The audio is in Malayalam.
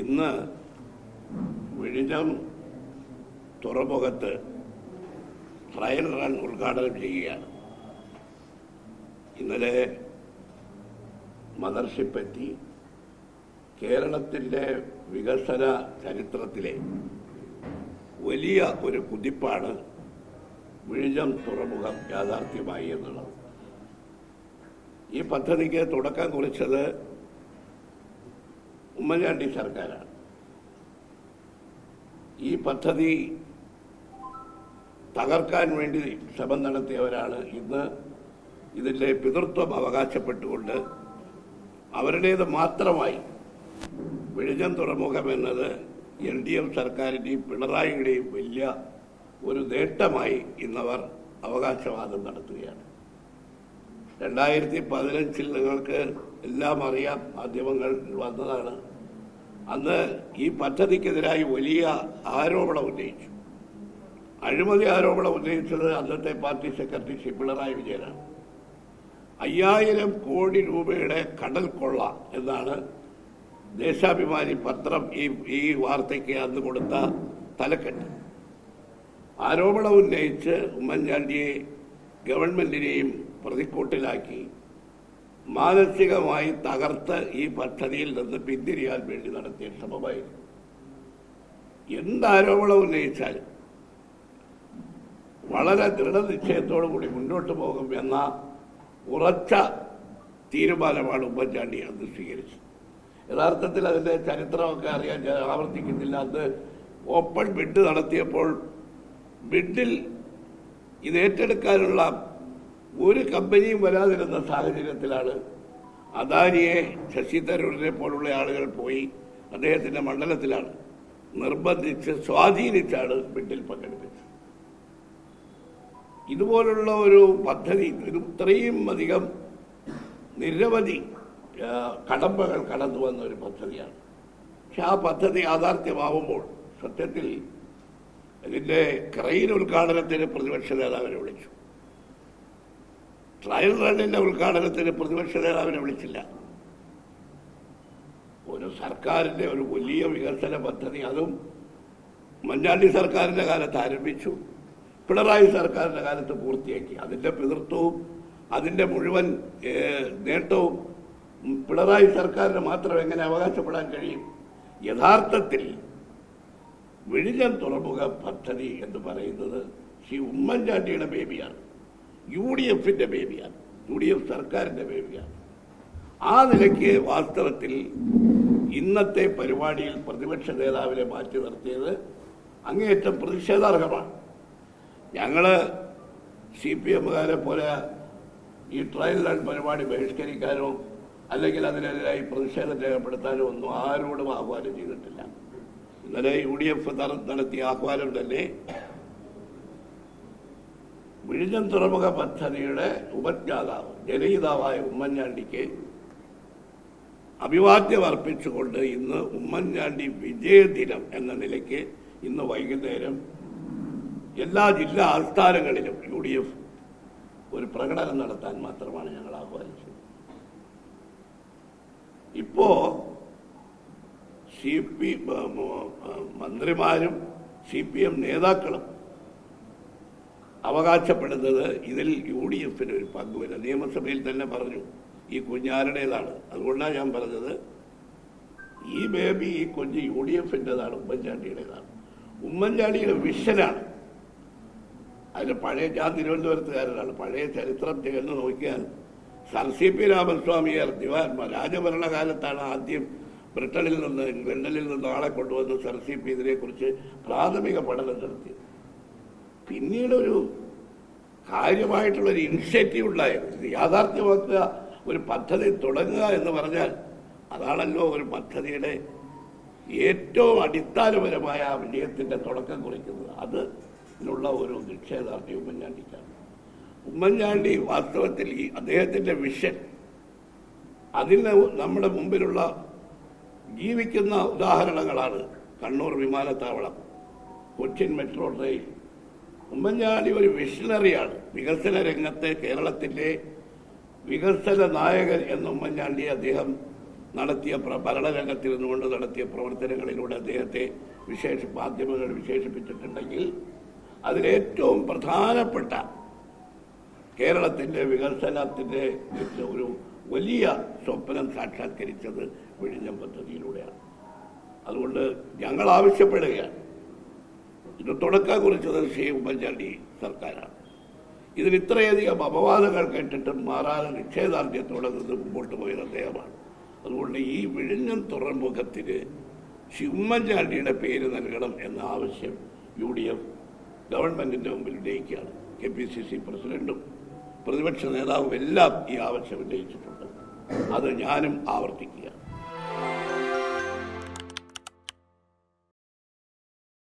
ഇന്ന് വിഴിഞ്ഞം തുറമുഖത്ത് ട്രയൽ റൺ ഉദ്ഘാടനം ചെയ്യുകയാണ്. ഇന്നലെ മദർഷിപ്പ് എത്തി കേരളത്തിന്റെ വികസന ചരിത്രത്തിലെ വലിയ ഒരു കുതിപ്പാണ് വിഴിഞ്ഞം തുറമുഖം യാഥാർത്ഥ്യമായി എന്നുള്ളത്. ഈ പദ്ധതിക്ക് തുടക്കം കുറിച്ചത് ഉമ്മൻചാണ്ടി സർക്കാരാണ്. ഈ പദ്ധതി തകർക്കാൻ വേണ്ടി ശ്രമം നടത്തിയവരാണ് ഇന്ന് ഇതിന്റെ പിതൃത്വം അവകാശപ്പെട്ടുകൊണ്ട് അവരുടേത് മാത്രമായി വിഴിഞ്ഞം തുറമുഖം എന്നത് എൽ ഡി എഫ് സർക്കാരിന്റെയും പിണറായിയുടെയും വലിയ ഒരു നേട്ടമായി ഇന്നവർ അവകാശവാദം നടത്തുകയാണ്. രണ്ടായിരത്തി പതിനഞ്ചിൽ നിങ്ങൾക്ക് എല്ലാം അറിയാം. മാധ്യമങ്ങൾ വന്നതാണ്. അന്ന് ഈ പദ്ധതിക്കെതിരായി വലിയ ആരോപണം ഉന്നയിച്ചു. അഴിമതി ആരോപണം ഉന്നയിച്ചത് അന്നത്തെ പാർട്ടി സെക്രട്ടറി ശ്രീ പിണറായി വിജയനാണ്. അയ്യായിരം കോടി രൂപയുടെ കടൽ കൊള്ള എന്നാണ് ദേശാഭിമാനി പത്രം ഈ ഈ വാർത്തയ്ക്ക് അന്ന് കൊടുത്ത തലക്കെട്ട്. ആരോപണം ഉന്നയിച്ച് ഉമ്മൻചാണ്ടിയെ ഗവൺമെന്റിനെയും പ്രതിക്കൂട്ടിലാക്കി. മാനസികമായി തകർത്ത് ഈ പദ്ധതിയിൽ നിന്ന് പിന്തിരിയാൻ വേണ്ടി നടത്തിയ ശ്രമമായിരുന്നു. എന്താരോപണം ഉന്നയിച്ചാലും വളരെ ദൃഢനിശ്ചയത്തോടു കൂടി മുന്നോട്ട് പോകും എന്ന ഉറച്ച തീരുമാനമാണ് ഉമ്മൻചാണ്ടി അന്ന് സ്വീകരിച്ചത്. യഥാർത്ഥത്തിൽ അതിന്റെ ചരിത്രമൊക്കെ അറിയാൻ ഞാൻ ആവർത്തിക്കുന്നില്ല. അത് ഓപ്പൺ ബിഡ് നടത്തിയപ്പോൾ ബിഡിൽ ഇത് ഏറ്റെടുക്കാനുള്ള ഒരു കമ്പനിയും വരാതിരുന്ന സാഹചര്യത്തിലാണ് അദാനിയെ ശശി തരൂരിനെ പോലുള്ള ആളുകൾ പോയി അദ്ദേഹത്തിന്റെ മണ്ഡലത്തിലാണ് നിർബന്ധിച്ച് സ്വാധീനിച്ചാണ് ബിഡിൽ പങ്കെടുപ്പിച്ചത്. ഇതുപോലുള്ള ഒരു പദ്ധതി ഇത് ഇത്രയും അധികം നിരവധി കടമ്പകൾ കടന്നു വന്ന ഒരു പദ്ധതിയാണ്. പക്ഷെ ആ പദ്ധതി യാഥാർത്ഥ്യമാവുമ്പോൾ സത്യത്തിൽ ഇതിന്റെ ക്രൈൻ ഉദ്ഘാടനത്തിന് പ്രതിപക്ഷ നേതാവിനെ വിളിച്ചു. ട്രയൽ റണ്ണിന്റെ ഉദ്ഘാടനത്തിന് പ്രതിപക്ഷ നേതാവിനെ വിളിച്ചില്ല. ഒരു സർക്കാരിന്റെ ഒരു വലിയ വികസന പദ്ധതി അതും മഞ്ഞാണ്ടി സർക്കാരിന്റെ കാലത്ത് ആരംഭിച്ചു. പിണറായി സർക്കാരിന്റെ കാലത്ത് പൂർത്തിയാക്കി. അതിന്റെ പിതൃത്വവും അതിന്റെ മുഴുവൻ നേട്ടവും പിണറായി സർക്കാരിന് മാത്രം എങ്ങനെ അവകാശപ്പെടാൻ കഴിയും? യഥാർത്ഥത്തിൽ വിഴിഞ്ഞം തുറമുഖ പദ്ധതി എന്ന് പറയുന്നത് ശ്രീ ഉമ്മൻചാണ്ടിയുടെ ബേബിയാണ് യു ഡി എഫിന്റെ ബേബിയാണ് യു ഡി എഫ് സർക്കാരിന്റെ ബേബിയാണ് ആ നിലയ്ക്ക് വാസ്തവത്തിൽ ഇന്നത്തെ പരിപാടിയിൽ പ്രതിപക്ഷ നേതാവിനെ മാറ്റി നിർത്തിയത് അങ്ങേയറ്റം പ്രതിഷേധാർഹമാണ്. ഞങ്ങൾ സി പി എമ്മുകാരെ പോലെ ഈ ട്രയൽ റൺ പരിപാടി ബഹിഷ്കരിക്കാനോ അല്ലെങ്കിൽ അതിനെതിരായി പ്രതിഷേധം രേഖപ്പെടുത്താനോ ഒന്നും ആരോടും ആഹ്വാനം ചെയ്തിട്ടില്ല. ഇന്നലെ യു ഡി എഫ് നടത്തിയ ആഹ്വാനം തന്നെ വിഴിഞ്ഞം തുറമുഖ പദ്ധതിയുടെ ഉപജ്ഞാതാവ് ജനഹിതാവായ ഉമ്മൻചാണ്ടിക്ക് അഭിവാദ്യം അർപ്പിച്ചുകൊണ്ട് ഇന്ന് ഉമ്മൻചാണ്ടി വിജയദിനം എന്ന നിലയ്ക്ക് ഇന്ന് വൈകുന്നേരം എല്ലാ ജില്ലാ ആസ്ഥാനങ്ങളിലും യു ഡി എഫ് ഒരു പ്രകടനം നടത്താൻ മാത്രമാണ് ഞങ്ങൾ ആഹ്വാനിച്ചത്. ഇപ്പോ സി പി മന്ത്രിമാരും സി പി എം നേതാക്കളും അവകാശപ്പെടുന്നത് ഇതിൽ യു ഡി എഫിന് ഒരു പങ്കുമില്ല നിയമസഭയിൽ തന്നെ പറഞ്ഞു ഈ കുഞ്ഞാരുടേതാണ്. അതുകൊണ്ടാണ് ഞാൻ പറഞ്ഞത് ഈ ബേബി ഈ കുഞ്ഞ് യു ഡി എഫിന്റെതാണ് ഉമ്മൻചാണ്ടിയുടേതാണ്. ഉമ്മൻചാണ്ടിയുടെ വിഷനാണ്. അതിന് പഴയ ഞാൻ തിരുവനന്തപുരത്തുകാരനാണ്. പഴയ ചരിത്രം ചേർന്ന് നോക്കിയാൽ സർ സി പി രാമസ്വാമിയർ ദിവാൻ രാജഭരണകാലത്താണ് ആദ്യം ബ്രിട്ടനിൽ നിന്ന് ഇംഗ്ലണ്ടിൽ നിന്ന് ആളെ കൊണ്ടുവന്ന് സർ സി പി ഇതിനെക്കുറിച്ച് പ്രാഥമിക പഠനം നടത്തിയത്. പിന്നീട് ഒരു കാര്യമായിട്ടുള്ള ഒരു ഇനിഷ്യേറ്റീവ് ഉണ്ടായത് യാഥാർത്ഥ്യമാക്കുക ഒരു പദ്ധതി തുടങ്ങുക എന്ന് പറഞ്ഞാൽ അതാണല്ലോ ഒരു പദ്ധതിയുടെ ഏറ്റവും അടിസ്ഥാനപരമായ ആ വിജയത്തിന്റെ തുടക്കം കുറിക്കുന്നത്. അത് ഇതിനുള്ള ഒരു നിക്ഷേപാർത്ഥി ഉമ്മൻചാണ്ടിക്കാണ്. ഉമ്മൻചാണ്ടി വാസ്തവത്തിൽ ഈ അദ്ദേഹത്തിന്റെ വിഷൻ. അതിന് നമ്മുടെ മുമ്പിലുള്ള ജീവിക്കുന്ന ഉദാഹരണങ്ങളാണ് കണ്ണൂർ വിമാനത്താവളം കൊച്ചിൻ മെട്രോ ട്രെയിൻ ഉമ്മൻചാണ്ടി ഒരു വിഷണറിയാണ് വികസന രംഗത്തെ കേരളത്തിന്റെ വികസന നായകൻ എന്ന ഉമ്മൻചാണ്ടി അദ്ദേഹം നടത്തിയ ഭരണരംഗത്തിൽ നിന്നുകൊണ്ട് നടത്തിയ പ്രവർത്തനങ്ങളിലൂടെ അദ്ദേഹത്തെ വിശേഷ മാധ്യമങ്ങൾ വിശേഷിപ്പിച്ചിട്ടുണ്ടെങ്കിൽ അതിലേറ്റവും പ്രധാനപ്പെട്ട കേരളത്തിന്റെ വികസനത്തിന്റെ ഒരു വലിയ സ്വപ്നം സാക്ഷാത്കരിച്ചത് വിഴിഞ്ഞം പദ്ധതിയിലൂടെയാണ്. അതുകൊണ്ട് ഞങ്ങൾ ആവശ്യപ്പെടുകയാണ്. ഇത് തുടക്കം കുറിച്ചത് ശ്രീ ഉമ്മൻചാണ്ടി സർക്കാരാണ്. ഇതിന് ഇത്രയധികം അപവാദങ്ങൾ കേട്ടിട്ടും മാറാതെ നിശ്ചയദാർഢ്യത്തോടെ നിന്ന് മുമ്പോട്ട് പോയത് അദ്ദേഹമാണ്. അതുകൊണ്ട് ഈ വിഴിഞ്ഞം തുറമുഖത്തിന് ശ്രീ ഉമ്മൻചാണ്ടിയുടെ പേര് നൽകണം എന്ന ആവശ്യം യു ഡി എഫ് ഗവൺമെന്റിന്റെ മുമ്പിൽ ഉന്നയിക്കുകയാണ്. കെ പി സി സി പ്രസിഡന്റും പ്രതിപക്ഷ നേതാവും എല്ലാം ഈ ആവശ്യം ഉന്നയിച്ചിട്ടുണ്ട്. അത് ഞാനും ആവർത്തിക്കുകയാണ്.